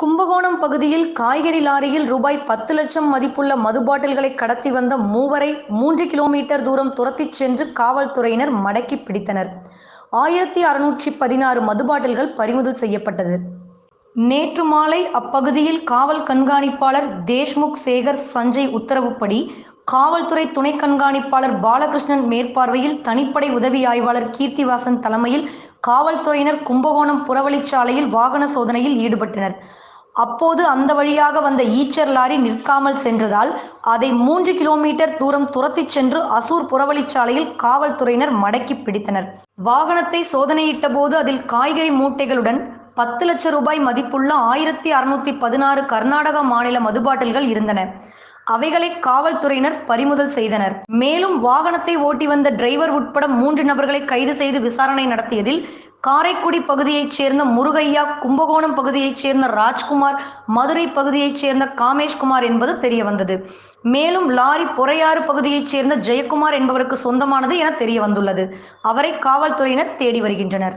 கும்பகோணம் பகுதியில் காய்கறி லாரியில் ரூபாய் பத்து லட்சம் மதிப்புள்ள மது பாட்டில்களை கடத்தி வந்த மூவரை மூன்று கிலோமீட்டர் தூரம் துரத்திச் சென்று காவல்துறையினர் மடக்கி பிடித்தனர். ஆயிரத்தி அறுநூற்றி பதினாறு மது பாட்டில்கள் பறிமுதல் செய்யப்பட்டது. நேற்று மாலை அப்பகுதியில் காவல் கண்காணிப்பாளர் தேஷ்முக் சேகர் சஞ்சய் உத்தரவுப்படி காவல்துறை துணை கண்காணிப்பாளர் பாலகிருஷ்ணன் மேற்பார்வையில் தனிப்படை உதவி ஆய்வாளர் கீர்த்திவாசன் தலைமையில் காவல்துறையினர் கும்பகோணம் புறவழிச்சாலையில் வாகன சோதனையில் ஈடுபட்டனர். அப்போது அந்த வழியாக வந்த ஈச்சர் லாரி நிற்காமல் சென்றதால் அதை மூன்று கிலோமீட்டர் தூரம் துரத்திச் சென்று அசூர் புறவழிச்சாலையில் காவல்துறையினர் மடக்கி பிடித்தனர். வாகனத்தை சோதனையிட்ட போது அதில் காய்கறி மூட்டைகளுடன் பத்து லட்சம் ரூபாய் மதிப்புள்ள ஆயிரத்தி அறுநூத்தி பதினாறு கர்நாடக மாநில மதுபாட்டில்கள் இருந்தன. அவைகளை காவல்துறையினர் பறிமுதல் செய்தனர். மேலும் வாகனத்தை ஓட்டி வந்த டிரைவர் உட்பட மூன்று நபர்களை கைது செய்து விசாரணை நடத்தியதில் காரைக்குடி பகுதியைச் சேர்ந்த முருகையா கும்பகோணம் பகுதியைச் சேர்ந்த ராஜ்குமார் மதுரை பகுதியைச் சேர்ந்த காமேஷ்குமார் என்பது தெரிய வந்தது மேலும் லாரி பொறையாறு பகுதியைச் சேர்ந்த ஜெயக்குமார் என்பவருக்கு சொந்தமானது என தெரிய வந்துள்ளது அவரை காவல்துறையினர் தேடி வருகின்றனர்.